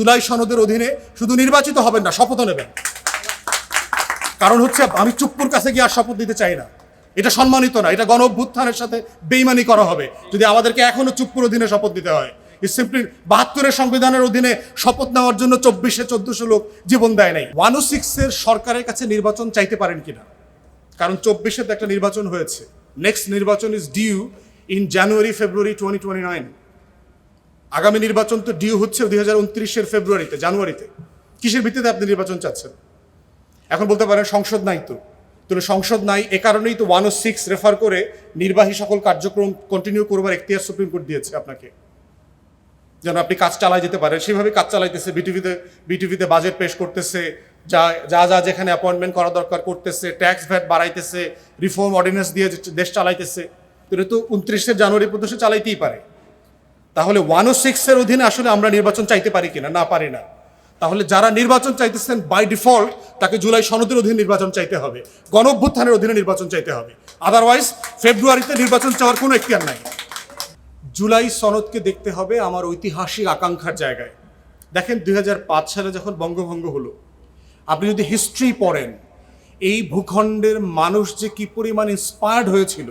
জুলাই সনদের অধীনে শুধু নির্বাচিত হবেন না, শপথও নেবেন। কারণ হচ্ছে, আমি চুপ্পুর কাছে গিয়ে আর শপথ দিতে চাই না। এটা সম্মানিত না, এটা গণ অভ্যুত্থানের সাথে বেইমানি করা হবে। যদি আমাদেরকে এখনও চুপ্পুর অধীনে শপথ দিতে হয় সিম্পলি বাহাত্তরের সংবিধানের অধীনে শপথ নেওয়ার জন্য চব্বিশে চোদ্দশো লোক জীবন দেয় নাই। ওয়ান ও সিক্সের সরকারের কাছে নির্বাচন চাইতে পারেন কিনা? কারণ চব্বিশে তো একটা নির্বাচন হয়েছে। নেক্সট নির্বাচন is due in January February twenty twenty nine আগামী নির্বাচন তো ডিউ হচ্ছে দুই হাজার উনত্রিশের ফেব্রুয়ারিতে, জানুয়ারিতে। কিসের ভিত্তিতে আপনি নির্বাচন চাচ্ছেন? এখন বলতে পারেন সংসদ নাই তো। তাহলে সংসদ নাই এ কারণেই তো ওয়ান ও সিক্স রেফার করে নির্বাহী সকল কার্যক্রম কন্টিনিউ করবার এখতিয়ার সুপ্রিম কোর্ট দিয়েছে আপনাকে। যেন আপনি কাজ চালায় যেতে পারেন। সেভাবে কাজ চালাইতেছে বিটিভিতে বিটিভিতে বাজেট পেশ করতেছে, যা যা যা যেখানে অ্যাপয়েন্টমেন্ট করা দরকার করতেছে ট্যাক্স ভ্যাট বাড়াইতেছে রিফর্ম অর্ডিন্যান্স দিয়ে দেশ চালাইতেছে। তো উনত্রিশে জানুয়ারি পর্যন্ত চালাইতেই পারে। তাহলে ওয়ান ও সিক্সের অধীনে আসলে আমরা নির্বাচন চাইতে পারি কিনা? না পারি না। তাহলে যারা নির্বাচন চাইতেছেন বাই ডিফল্ট তাকে জুলাই সনদের অধীনে নির্বাচন চাইতে হবে। গণ অভ্যুত্থানের অধীনে নির্বাচন চাইতে হবে। আদারওয়াইজ ফেব্রুয়ারিতে নির্বাচন চাওয়ার কোনো এখতিয়ার নাই। জুলাই সনদকে দেখতে হবে আমার ঐতিহাসিক আকাঙ্ক্ষার জায়গায়। দেখেন দুই হাজার পাঁচ সালে যখন বঙ্গভঙ্গ হলো, আপনি যদি হিস্ট্রি পড়েন, এই ভূখণ্ডের মানুষ যে কি পরিমাণ ইন্সপায়ার্ড হয়েছিল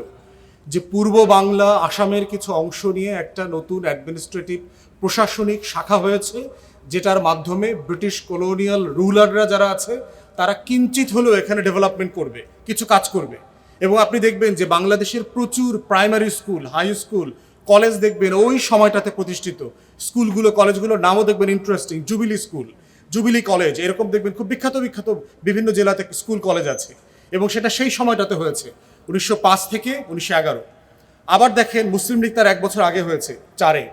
যে পূর্ব বাংলা, আসামের কিছু অংশ নিয়ে একটা নতুন অ্যাডমিনিস্ট্রেটিভ প্রশাসনিক শাখা হয়েছে, যেটার মাধ্যমে ব্রিটিশ কলোনিয়াল রুলাররা যারা আছে, তারা কিঞ্চিত হলেও এখানে ডেভেলপমেন্ট করবে, কিছু কাজ করবে। এবং আপনি দেখবেন যে বাংলাদেশের প্রচুর primary school high school college দেখবেন ওই সময়টাতে প্রতিষ্ঠিত। স্কুলগুলো কলেজগুলোর নামও দেখবেন interesting jubilee school jubilee college এরকম দেখবেন খুব বিখ্যাত বিখ্যাত বিভিন্ন জেলাতে স্কুল কলেজ আছে। এবং সেটা সেই সময়টাতে হয়েছে। উনিশশো পাঁচ থেকে উনিশশো এগারো। আবার দেখেন মুসলিম লীগ তার এক বছর আগে হয়েছে, চারে।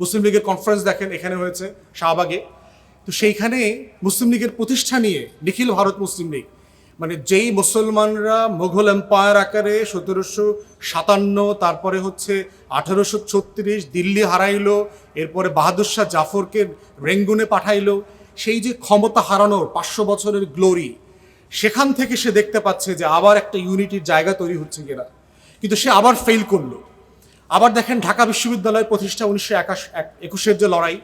মুসলিম লীগের কনফারেন্স দেখেন, এখানে হয়েছে, শাহবাগে। তো সেইখানে মুসলিম লীগের প্রতিষ্ঠা নিয়ে নিখিল ভারত মুসলিম লীগ মানে যেই মুসলমানরা মুঘল এম্পায়ার আকারে সতেরোশো সাতান্ন, তারপরে হচ্ছে আঠারোশো ছত্রিশ দিল্লি হারাইলো, এরপরে বাহাদুর শাহ জাফরকে রেঙ্গুনে পাঠাইলো, সেই যে ক্ষমতা হারানোর পাঁচশো বছরের গ্লোরি সেখান থেকে সে দেখতে পাচ্ছে যে আবার একটা ইউনিটির জায়গা তৈরি হচ্ছে কিনা। কিন্তু সে আবার ফেল করল। আবার দেখেন ঢাকা বিশ্ববিদ্যালয় প্রতিষ্ঠা উনিশশো একাশ একুশের যে লড়াই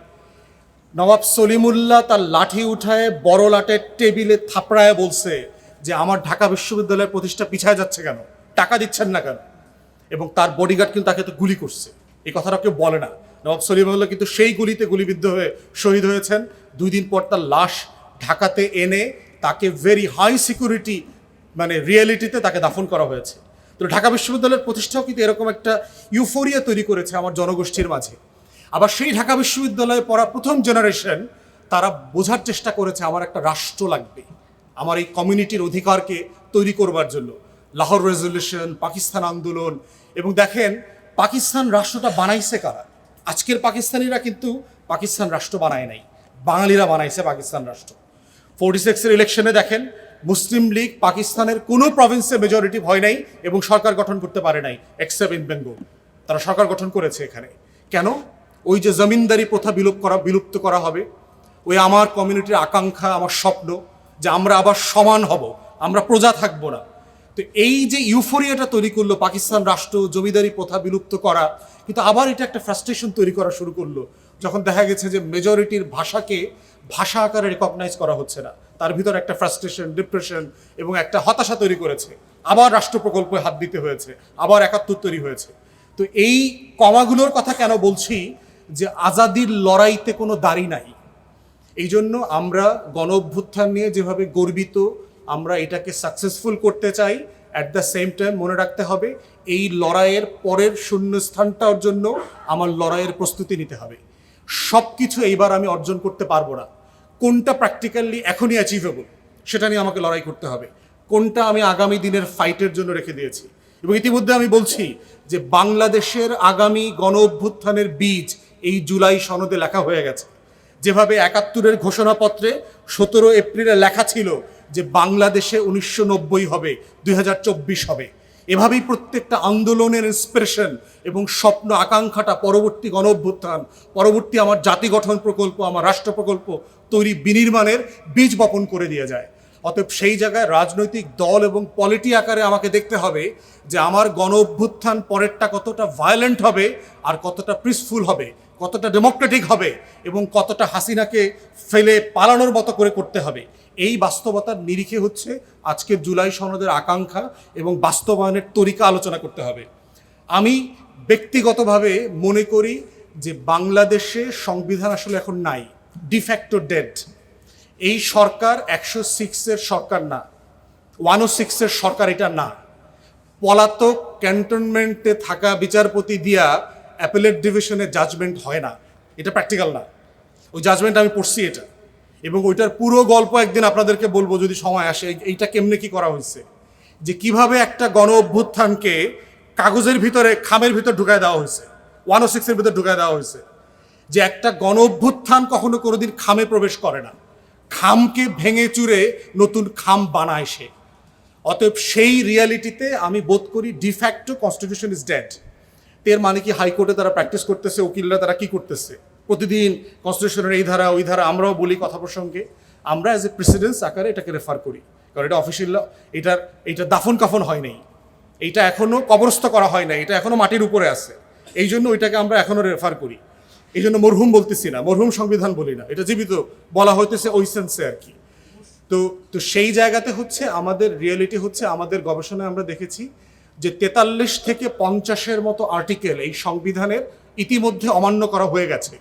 নবাব সলিমুল্লাহ তার লাঠি উঠায় বড় লাটের টেবিলে থাপড়ায় বলছে যে, আমার ঢাকা বিশ্ববিদ্যালয়ের প্রতিষ্ঠা পিছায় যাচ্ছে কেন? টাকা দিচ্ছেন না কেন? এবং তার বডিগার্ড কিন্তু তাকে তো গুলি করছে। এই কথাটা কেউ বলে না। নবাব সলিমুল্লাহ কিন্তু সেই গুলিতে গুলিবিদ্ধ হয়ে শহীদ হয়েছেন। দুই দিন পর তার লাশ ঢাকাতে এনে তাকে ভেরি হাই সিকিউরিটি মানে রিয়েলিটিতে তাকে দাফন করা হয়েছে। তো ঢাকা বিশ্ববিদ্যালয়ের প্রতিষ্ঠাও কিন্তু এরকম একটা ইউফোরিয়া তৈরি করেছে আমার জনগোষ্ঠীর মাঝে। আবার সেই ঢাকা বিশ্ববিদ্যালয়ে পড়া প্রথম জেনারেশন তারা বোঝার চেষ্টা করেছে আমার একটা রাষ্ট্র লাগবে। আমার এই কমিউনিটির অধিকারকে তৈরি করবার জন্য। লাহোর রেজলিউশন পাকিস্তান আন্দোলন এবং দেখেন, পাকিস্তান রাষ্ট্রটা বানাইছে কারা? আজকের পাকিস্তানিরা কিন্তু পাকিস্তান রাষ্ট্র বানায় নাই। বাঙালিরা বানাইছে পাকিস্তান রাষ্ট্র। ফোর্টি সিক্সের ইলেকশনে দেখেন, মুসলিম লীগ পাকিস্তানের কোনো প্রভিন্সে মেজরিটি হয় নাই এবং সরকার গঠন করতে পারে নাই এক্সেপ্ট ইন বেঙ্গল তারা সরকার গঠন করেছে এখানে। কেন? ওই যে জমিনদারি প্রথা বিলুপ করা, বিলুপ্ত করা হবে, ওই আমার কমিউনিটির আকাঙ্ক্ষা, আমার স্বপ্ন যে আমরা আবার সমান হব, আমরা প্রজা থাকব না। তো এই যে ইউফোরিয়াটা তৈরি করল পাকিস্তান রাষ্ট্র, জমিদারি প্রথা বিলুপ্ত করা, কিন্তু আবার এটা একটা ফ্রাস্ট্রেশন তৈরি করা শুরু করল, যখন দেখা গেছে যে মেজরিটির ভাষাকে ভাষা আকারে রেকগনাইজ করা হচ্ছে না। তার ভিতর একটা ফ্রাস্ট্রেশন ডিপ্রেশন এবং একটা হতাশা তৈরি করেছে। আবার রাষ্ট্র প্রকল্পে হাত দিতে হয়েছে, আবার একাত্তর তৈরি হয়েছে। তো এই কমাগুলোর কথা কেন বলছি যে আজাদির লড়াইতে কোনো দাড়ি নাই? এই জন্য আমরা গণ অভ্যুত্থান নিয়ে যেভাবে গর্বিত আমরা এটাকে সাকসেসফুল করতে চাই। অ্যাট দ্য সেম টাইম মনে রাখতে হবে, এই লড়াইয়ের পরের শূন্যস্থানটার জন্য আমার লড়াইয়ের প্রস্তুতি নিতে হবে। সব কিছু এইবার আমি অর্জন করতে পারব না। কোনটা প্র্যাকটিক্যালি এখনই অ্যাচিভেবল সেটা নিয়ে আমাকে লড়াই করতে হবে। কোনটা আমি আগামী দিনের ফাইটের জন্য রেখে দিয়েছি? এবং ইতিমধ্যে আমি বলছি যে, বাংলাদেশের আগামী গণ অভ্যুত্থানের বীজ এই জুলাই সনদে লেখা হয়ে গেছে। যেভাবে একাত্তরের ঘোষণাপত্রে সতেরো এপ্রিলে লেখা ছিল যে বাংলাদেশে উনিশশো নব্বই হবে, দুই হাজার চব্বিশ হবে। এভাবেই প্রত্যেকটা আন্দোলনের ইন্সপিরেশন এবং স্বপ্ন আকাঙ্ক্ষাটা পরবর্তী গণ অভ্যুত্থান পরবর্তী আমার জাতি গঠন প্রকল্প, আমার রাষ্ট্র প্রকল্প তৈরি বিনির্মাণের বীজ বপন করে দিয়ে যায়। অতএব সেই জায়গায় রাজনৈতিক দল এবং পলিটি আকারে আমাকে দেখতে হবে যে আমার গণ অভ্যুত্থান পরেরটা কতটা ভায়োলেন্ট হবে আর কতটা পিসফুল হবে। কতটা ডেমোক্রেটিক হবে এবং কতটা হাসিনাকে ফেলে পালানোর মতো করে করতে হবে, এই বাস্তবতার নিরিখে হচ্ছে আজকের জুলাই সনদের আকাঙ্ক্ষা এবং বাস্তবায়নের তরিকা আলোচনা করতে হবে। আমি ব্যক্তিগতভাবে মনে করি যে বাংলাদেশে সংবিধান আসলে এখন নাই ডিফ্যাক্টো ডেড এই সরকার একশো সিক্সের সরকার না ওয়ান ও সিক্সের সরকার এটা না। পলাতক ক্যান্টনমেন্টে থাকা বিচারপতি দিয়া অ্যাপেলেট ডিভিশনে জাজমেন্ট হয় না। এটা প্র্যাকটিক্যাল না। ওই জাজমেন্ট আমি পড়ছি এটা। এবং ওইটার পুরো গল্প একদিন আপনাদেরকে বলব যদি সময় আসে এইটা কেমনে কি করা হয়েছে? যে কীভাবে একটা গণ অভ্যুত্থানকে কাগজের ভিতরে, খামের ভিতর ঢুকায় দেওয়া হয়েছে। ওয়ান ও সিক্সের ভিতর ঢুকায় দেওয়া হয়েছে। যে একটা গণ অভ্যুত্থান কখনো কোনোদিন খামে প্রবেশ করে না। খামকে ভেঙে চুরে নতুন খাম বানায় সে। অতএব সেই রিয়ালিটিতে আমি বোধ করি ডিফ্যাক্টো কনস্টিটিউশন ইজ ডেড এর মানে কি হাইকোর্টে তারা প্র্যাকটিস করতেছে, উকিলরা তারা কি করতেছে? প্রতিদিন কনস্টিটিউশনের এই ধারা, ওই ধারা, আমরাও বলি কথা প্রসঙ্গে। আমরা অ্যাজ এ প্রেসিডেন্স আকারে এটাকে রেফার করি। কারণ এটা অফিসিয়াল এটার এইটা দাফন কাফন হয় নাই। এইটা এখনও কবরস্থ করা হয় নাই, এটা এখনও মাটির উপরে আছে। এই জন্য ওইটাকে আমরা এখনও রেফার করি। এই জন্য মরহুম বলতেছি না, মরহুম সংবিধান বলি না। এটা জীবিত, বলা হইতেছে ওই সেন্সে আর কি। তো তো সেই জায়গাতে হচ্ছে আমাদের রিয়েলিটি হচ্ছে আমাদের গবেষণায় আমরা দেখেছি যে তেতাল্লিশ থেকে পঞ্চাশের মতো আর্টিকেল এই সংবিধানের ইতিমধ্যে অমান্য করা হয়ে গেছে।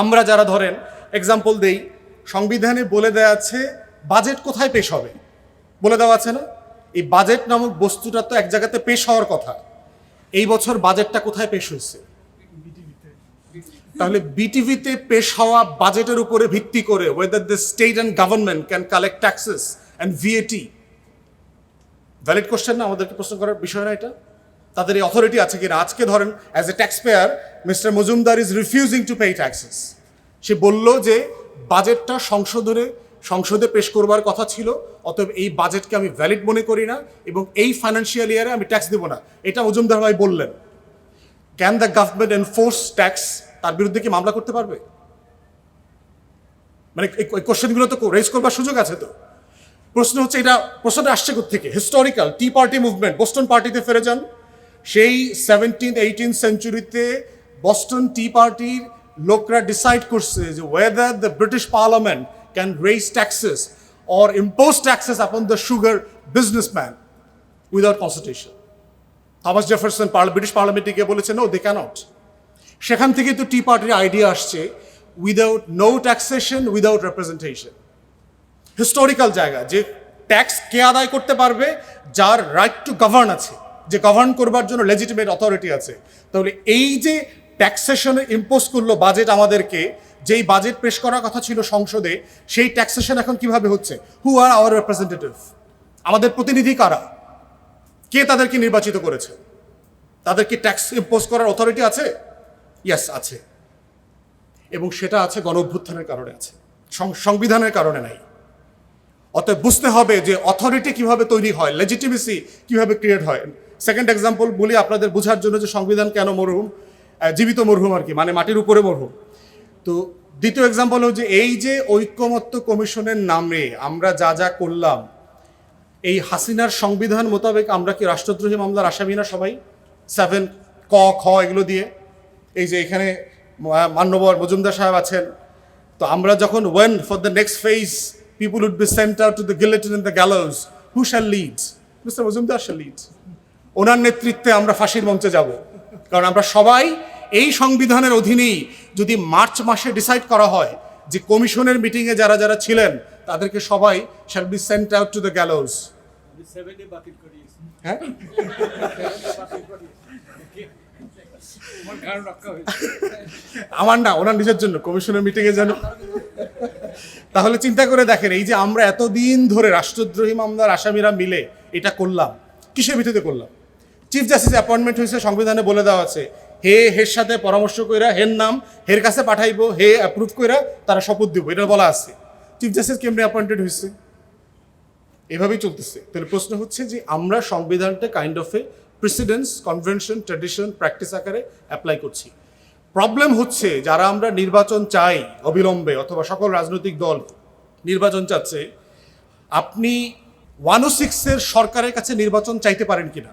আমরা যারা ধরেন এক্সাম্পল দেই, সংবিধানে বলে দেওয়া আছে বাজেট কোথায় পেশ হবে? বলে দেওয়া আছে না? এই বাজেট নামক বস্তুটা তো এক জায়গাতে পেশ হওয়ার কথা। এই বছর বাজেটটা কোথায় পেশ হয়েছে? তাহলে বিটিভিতে পেশ হওয়া বাজেটের উপরে ভিত্তি করে whether the state and government can collect taxes and VAT valid question না, আমাদেরকে প্রশ্ন করার বিষয় না এটা। তাদের এই অথরিটি আছে কিনা আজকে ধরেন as a tax payer mister Majumdar is refusing to pay taxes সে বলল যে বাজেটটা সংশোধনে, সংসদে পেশ করবার কথা ছিল, অতএব এই বাজেটকে আমি ভ্যালিড মনে করি না, এবং এই ফাইন্যান্সিয়াল ইয়ারে আমি ট্যাক্স দেবো না। এটা মজুমদার ভাই বললেন। Can the government enforce tax তার বিরুদ্ধে কি মামলা করতে পারবে? মানে এই কোশ্চেনগুলো তো রেজ করবার সুযোগ আছে তো। প্রশ্ন হচ্ছে এটা, প্রশ্নটা আসছে থেকে historical tea party movement Boston পার্টিতে ফিরে যান। সেই সেভেন্টিন এইটিন সেঞ্চুরিতে বস্টন টি পার্টির লোকরা ডিসাইড করছে যে whether the British parliament can raise taxes or impose taxes upon the sugar businessman without constitution Thomas Jefferson British পার্লামেন্টে গিয়ে বলেছে নো দে ক্যানট সেখান থেকে তো টি পার্টির আইডিয়া আসছে without no taxation without representation historical জায়গা যে ট্যাক্স কে আদায় করতে পারবে, যার রাইট টু গভর্ন আছে, যে গভর্ন করবার জন্য লেজিটিমেট অথরিটি আছে। তাহলে এই যে ট্যাক্সেশনে ইম্পোজ করল বাজেট আমাদেরকে, যেই বাজেট পেশ করার কথা ছিল সংসদে, সেই ট্যাক্সেশন এখন কীভাবে হচ্ছে? হু আর আওয়ার রিপ্রেজেন্টেটিভ আমাদের প্রতিনিধি কারা? কে তাদেরকে নির্বাচিত করেছে? তাদের কি ট্যাক্স ইম্পোজ করার অথরিটি আছে? ইয়াস আছে। এবং সেটা আছে গণ অভ্যুত্থানের কারণে আছে। সংবিধানের কারণে নাই। অতএব বুঝতে হবে যে অথরিটি কীভাবে তৈরি হয় লেজিটিমেসি কীভাবে ক্রিয়েট হয়। সেকেন্ড এক্সাম্পল বলি আপনাদের বোঝার জন্য যে সংবিধান কেন মরহুম? জীবিত মরহুম আর কি মানে মাটির উপরে মরহুম। তো দ্বিতীয় এক্সাম্পল হচ্ছে এই যে ঐক্যমত্য কমিশনের নামে আমরা যা যা করলাম, এই হাসিনার সংবিধান মোতাবেক আমরা কি রাষ্ট্রদ্রোহী মামলার আসামি না সবাই? সেভেন ক, খ এগুলো দিয়ে। এই যে এখানে মান্যবর মজুমদার সাহেব আছেন। তো আমরা যখন when for the next phase people would be sent out to the guillotine in the gallows who shall lead mister Majumdar shall lead ওনার নেতৃত্বে আমরা ফাঁসির মঞ্চে যাব। কারণ আমরা সবাই এই সংবিধানের অধীনেই যদি মার্চ মাসে ডিসাইড করা হয় যে কমিশনের মিটিংয়ে যারা যারা ছিলেন তাদেরকে সবাই shall be sent out to the করিয়েছি হ্যাঁ? আমার না ওনার নিজের জন্য কমিশনের মিটিংয়ে যেন তাহলে চিন্তা করে দেখেন, এই যে আমরা এতদিন ধরে রাষ্ট্রদ্রোহী মামলার আসামিরা মিলে এটা করলাম, কিসের ভিত্তিতে করলাম? চিফ জাস্টিস অ্যাপয়েন্টমেন্ট হয়েছে, সংবিধানে বলে দেওয়া আছে, হে হের সাথে পরামর্শ কইরা, হের নাম, হের কাছে পাঠাইবো, হে অ্যাপ্রুভ কইরা তারা শপথ দিব, এটা বলা আছে। চিফ জাস্টিস কেমনি অ্যাপয়েন্টেড হয়েছে? এভাবেই চলতেছে। তাহলে প্রশ্ন হচ্ছে যে আমরা সংবিধানটা kind of a precedence convention tradition practice আকারে অ্যাপ্লাই করছি। প্রবলেম হচ্ছে যারা আমরা নির্বাচন চাই অবিলম্বে অথবা সকল রাজনৈতিক দল নির্বাচন চাচ্ছে, আপনি ওয়ান ও সিক্সের সরকারের কাছে নির্বাচন চাইতে পারেন কিনা?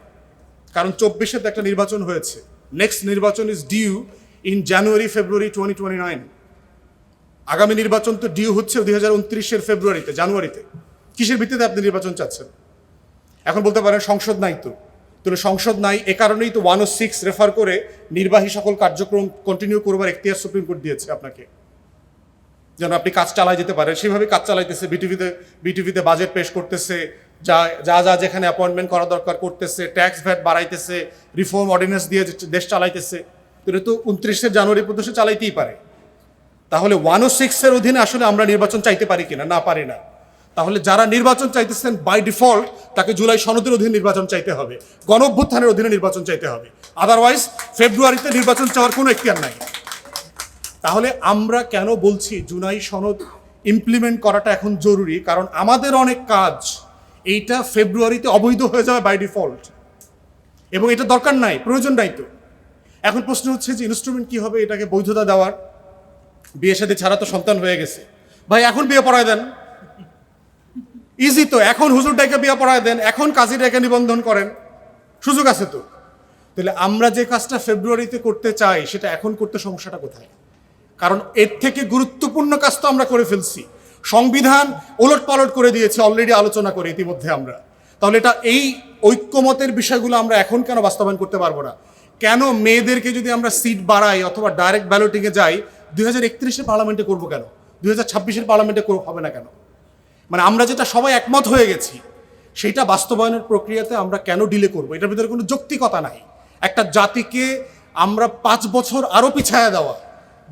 কারণ চব্বিশে তো একটা নির্বাচন হয়েছে। নেক্সট নির্বাচন is due in January February twenty twenty nine আগামী নির্বাচন তো ডিউ হচ্ছে দুই হাজার উনত্রিশের ফেব্রুয়ারিতে জানুয়ারিতে কিসের ভিত্তিতে আপনি নির্বাচন চাচ্ছেন? এখন বলতে পারেন সংসদ নাই তো। তাহলে সংসদ নাই, এ কারণেই তো ওয়ান ও সিক্স রেফার করে নির্বাহী সকল কার্যক্রম কন্টিনিউ করবার এখতিয়ার সুপ্রিম কোর্ট দিয়েছে আপনাকে। যেন আপনি কাজ চালায় যেতে পারেন। সেভাবে কাজ চালাইতেছে বিটিভিতে বিটিভিতে বাজেট পেশ করতেছে, যা যা যা যেখানে অ্যাপয়েন্টমেন্ট করা দরকার করতেছে ট্যাক্স ভ্যাট বাড়াইতেছে রিফর্ম অর্ডিন্যান্স দিয়ে দেশ চালাইতেছে। তো তো উনত্রিশে জানুয়ারি পর্যন্ত চালাইতেই পারে। তাহলে ওয়ান ও সিক্সের অধীনে আসলে আমরা নির্বাচন চাইতে পারি কিনা? না পারি না। তাহলে যারা নির্বাচন চাইতেছেন বাই ডিফল্ট তাকে জুলাই সনদের অধীনে নির্বাচন চাইতে হবে। গণ অভ্যুত্থানের অধীনে নির্বাচন চাইতে হবে। আদারওয়াইজ ফেব্রুয়ারিতে নির্বাচন চাওয়ার কোনো এখতিয়ার নাই। তাহলে আমরা কেন বলছি জুলাই সনদ ইমপ্লিমেন্ট করাটা এখন জরুরি? কারণ আমাদের অনেক কাজ এইটা ফেব্রুয়ারিতে অবৈধ হয়ে যাবে বাই ডিফল্ট এবং এটা দরকার নাই, প্রয়োজন নাই তো। এখন প্রশ্ন হচ্ছে যে ইনস্ট্রুমেন্ট কি হবে? এটাকে বৈধতা দেওয়ার। বিয়ে সাথে ছাড়া তো সন্তান হয়ে গেছে। ভাই, এখন বিয়ে পড়ায় দেন। ইজি তো, এখন হুজুর ডাইকে বিয়ে পড়ায় দেন, এখন কাজী ডাইকে নিবন্ধন করেন। সুযোগ আছে তো? তাহলে আমরা যে কাজটা ফেব্রুয়ারিতে করতে চাই, সেটা এখন করতে সমস্যাটা কোথায়? কারণ এর থেকে গুরুত্বপূর্ণ কাজ তো আমরা করে ফেলছি। সংবিধান ওলট পালট করে দিয়েছে অলরেডি আলোচনা করে ইতিমধ্যে আমরা। তাহলে এটা এই ঐক্যমতের বিষয়গুলো আমরা এখন কেন বাস্তবায়ন করতে পারব না? কেন মেয়েদেরকে যদি আমরা সিট বাড়াই অথবা ডাইরেক্ট ব্যালটিংয়ে যাই, দুই হাজার একত্রিশের পার্লামেন্টে করব কেন? দুই হাজার ছাব্বিশের পার্লামেন্টে হবে না কেন? মানে আমরা যেটা সবাই একমত হয়ে গেছি, সেটা বাস্তবায়নের প্রক্রিয়াতে আমরা কেন ডিলে করব? এটার ভিতরে কোনো যৌক্তিকতা নাই। একটা জাতিকে আমরা পাঁচ বছর আরও পিছায়া দেওয়া।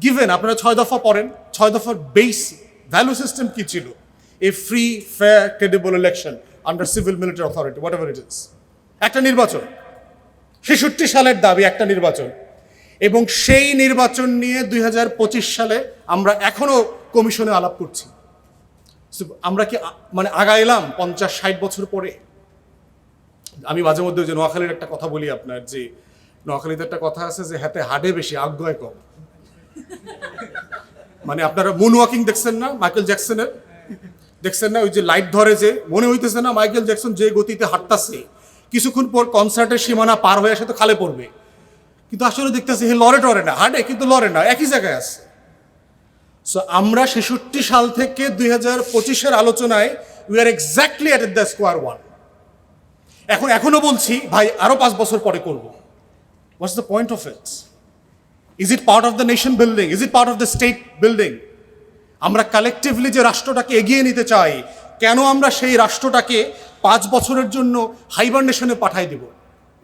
গিভেন আপনারা ছয় দফা পড়েন, ছয় দফার বেস ভ্যালু সিস্টেম কী ছিল? A free fair credible election under civil military authority whatever it is একটা নির্বাচন। ছেষট্টি সালের দাবি একটা নির্বাচন। এবং সেই নির্বাচন নিয়ে দুই হাজার পঁচিশ সালে আমরা এখনও কমিশনে আলাপ করছি। আমরা কি মানে আগা এলাম পঞ্চাশ, ষাট বছর পরে? আমি মাঝে মধ্যে ওই যে নোয়াখালীর একটা কথা বলি আপনার, যে নোয়াখালীতে একটা কথা আছে যে হাতে হাডে বেশি আজ্ঞায় কম। মানে আপনারা মুন ওয়াকিং দেখছেন না মাইকেল জ্যাকসনের? দেখছেন না ওই যে লাইট ধরে যে, মনে হইতেছে না মাইকেল জ্যাকসন যে গতিতে হাঁটতাছে? কিছুক্ষণ পর কনসার্টের সীমানা পার হয়ে আসে তো খালে পড়বে। কিন্তু আসলে দেখতেছে হে লড়ে টরে না, হাঁটে কিন্তু লড়ে না, একই জায়গায় আছে। সো আমরা ছেষট্টি সাল থেকে দুই হাজার পঁচিশের আলোচনায় we are exactly at the square one এখন, এখনও বলছি, ভাই আরও পাঁচ বছর পরে করব। What's the point of it is it part of the nation building is it part of the state building আমরা কালেকটিভলি যে রাষ্ট্রটাকে এগিয়ে নিতে চাই, কেন আমরা সেই রাষ্ট্রটাকে পাঁচ বছরের জন্য হাইবারনেশনে পাঠাই দিব,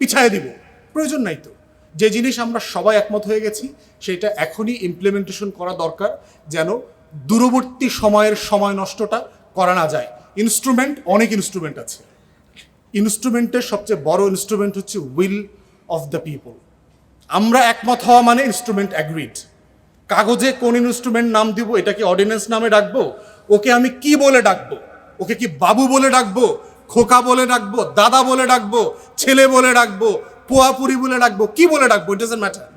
পিছায় দিব? প্রয়োজন নাই তো। যে জিনিস আমরা সবাই একমত হয়ে গেছি, সেটা এখনই ইমপ্লিমেন্টেশন করা দরকার যেন দূরবর্তী সময়ের সময় নষ্টটা করা না যায়। ইনস্ট্রুমেন্ট অনেক ইনস্ট্রুমেন্ট আছে। ইনস্ট্রুমেন্টের সবচেয়ে বড় ইনস্ট্রুমেন্ট হচ্ছে উইল অফ দ্য পিপল আমরা একমত হওয়া মানে ইনস্ট্রুমেন্ট অ্যাগ্রিড কাগজে কোন ইনস্ট্রুমেন্ট নাম দিব এটা কি অর্ডিন্যান্স নামে ডাকবো, ওকে আমি কি বলে ডাকবো, ওকে কি বাবু বলে ডাকবো, খোকা বলে ডাকবো, দাদা বলে ডাকবো, ছেলে বলে ডাকবো পোয়াপুরি বলে ডাকবো, কি বলে ডাকবো ইট ডাজেন্ট ম্যাটার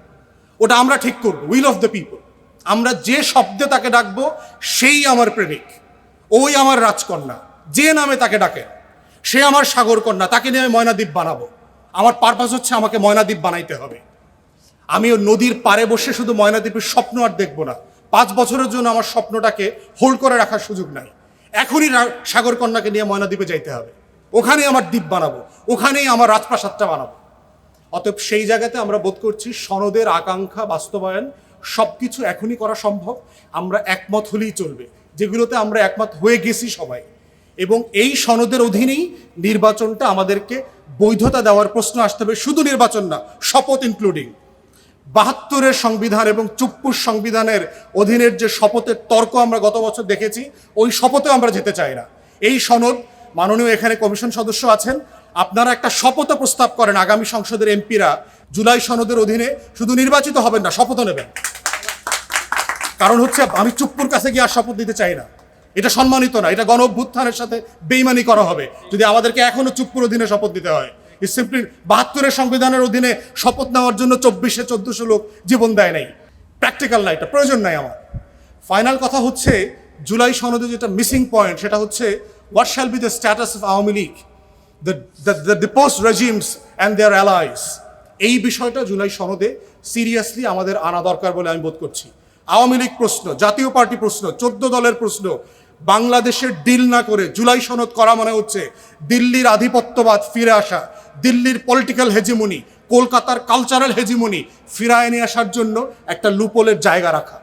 ওটা আমরা ঠিক করব উইল অফ দ্য পিপল আমরা যে শব্দে তাকে ডাকবো, সেই আমার প্রেমিক। ওই আমার রাজকন্যা, যে নামে তাকে ডাকে। সে আমার সাগর কন্যা, তাকে নিয়ে আমি ময়নাদ্বীপ বানাবো। আমার পারপাস হচ্ছে আমাকে ময়নাদ্বীপ বানাইতে হবে। আমি ওই নদীর পাড়ে বসে শুধু ময়নাদ্বীপের স্বপ্ন আর দেখব না। পাঁচ বছরের জন্য আমার স্বপ্নটাকে হোল্ড করে রাখার সুযোগ নাই। এখনই রা- সাগর কন্যাকে নিয়ে ময়নাদ্বীপে যাইতে হবে। ওখানেই আমার দ্বীপ বানাবো। ওখানেই আমার রাজপ্রাসাদটা বানাবো। অতএব সেই জায়গাতে আমরা বোধ করছি সনদের আকাঙ্ক্ষা, বাস্তবায়ন সব কিছু এখনই করা সম্ভব। আমরা একমত হলেই চলবে। যেগুলোতে আমরা একমত হয়ে গেছি সবাই। এবং এই সনদের অধীনেই নির্বাচনটা আমাদেরকে বৈধতা দেওয়ার প্রশ্ন আসতে হবে। শুধু নির্বাচন না, শপথ ইনক্লুডিং বাহাত্তরের সংবিধান এবং চুপ্পুর সংবিধানের অধীনের যে শপথের তর্ক আমরা গত বছর দেখেছি, ওই শপথে আমরা যেতে চাই না। এই সনদ মাননীয় এখানে কমিশন সদস্য আছেন। আপনারা একটা শপথ প্রস্তাব করেন আগামী সংসদের এমপিরা জুলাই সনদের অধীনে। শুধু নির্বাচিত হবেন না, শপথও নেবেন। কারণ হচ্ছে, আমি চুপ্পুর কাছে গিয়ে আর শপথ দিতে চাই না। এটা সম্মানিত না, এটা গণ অভ্যুত্থানের সাথে বেইমানি করা হবে। যদি আমাদেরকে এখনও চুপ্পুর অধীনে শপথ দিতে হয় সিম্পলি বাহাত্তরের সংবিধানের অধীনে শপথ নেওয়ার জন্য চব্বিশে চোদ্দশো লোক জীবন দেয় নাই। প্র্যাকটিক্যাল না এটা, প্রয়োজন নাই আমার। ফাইনাল কথা হচ্ছে, জুলাই সনদে যেটা মিসিং পয়েন্ট সেটা হচ্ছে what shall be the status of Awami League? The the deposed regimes and their allies এই বিষয়টা জুলাই সনদে সিরিয়াসলি আমাদের আনা দরকার বলে আমি বোধ করছি। আওয়ামী লীগ প্রশ্ন, জাতীয় পার্টি প্রশ্ন, চোদ্দ দলের প্রশ্ন, বাংলাদেশের ডিল না করে জুলাই সনদ করা মনে হচ্ছে দিল্লির আধিপত্যবাদ ফিরে আসা, দিল্লির পলিটিক্যাল হেজিমনি কলকাতার কালচারাল হেজিমনি ফিরায় নিয়ে আসার জন্য একটা লুপোলের জায়গা রাখা।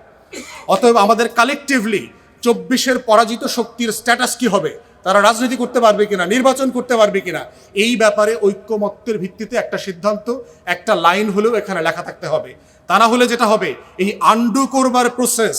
অতএব আমাদের কালেকটিভলি চব্বিশের পরাজিত শক্তির স্ট্যাটাস কি হবে? তারা রাজনীতি করতে পারবে কিনা, নির্বাচন করতে পারবে কিনা, এই ব্যাপারে ঐক্যমত্যের ভিত্তিতে একটা সিদ্ধান্ত, একটা লাইন হলেও এখানে লেখা থাকতে হবে। তা না হলে যেটা হবে, এই আন্ডু করবার প্রসেস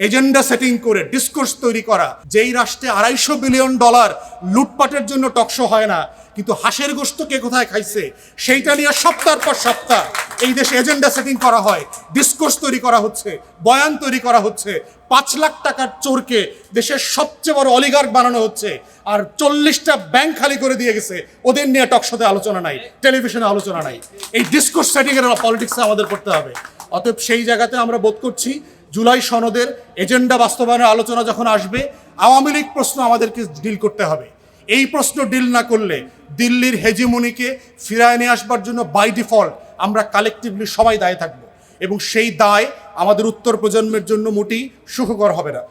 এজেন্ডা সেটিং করে ডিসকোর্স তৈরি করা, যেই রাষ্ট্রে আড়াইশো বিলিয়ন ডলার লুটপাটের জন্য টকশো হয় না, কিন্তু হাঁসের গোস্ত কে কোথায় খাইছে, সেইটা নিয়ে সপ্তাহ পর সপ্তাহ এই দেশে এজেন্ডা সেটিং করা হয় ডিসকোর্স তৈরি করা হচ্ছে, বয়ান তৈরি করা হচ্ছে, পাঁচ লাখ টাকার চোরকে দেশের সবচেয়ে বড় অলিগার্ক বানানো হচ্ছে, আর চল্লিশটা ব্যাংক খালি করে দিয়ে গেছে, ওদের নিয়ে টকশোতে আলোচনা নাই টেলিভিশনে আলোচনা নাই। এই ডিসকোর্স সেটিং এর পলিটিক্সে আমাদের করতে হবে। অতএব সেই জায়গাতে আমরা বোধ করছি, জুলাই সনদের এজেন্ডা বাস্তবায়নের আলোচনা যখন আসবে, আওয়ামী লীগ প্রশ্ন আমাদেরকে ডিল করতে হবে। এই প্রশ্ন ডিল না করলে দিল্লির হেজিমনিকে ফিরায় নিয়ে আসবার জন্য বাই ডিফল্ট আমরা কালেকটিভলি সবাই দায়ে থাকব। এবং সেই দায় আমাদের উত্তর প্রজন্মের জন্য মোটেই সুখকর হবে না।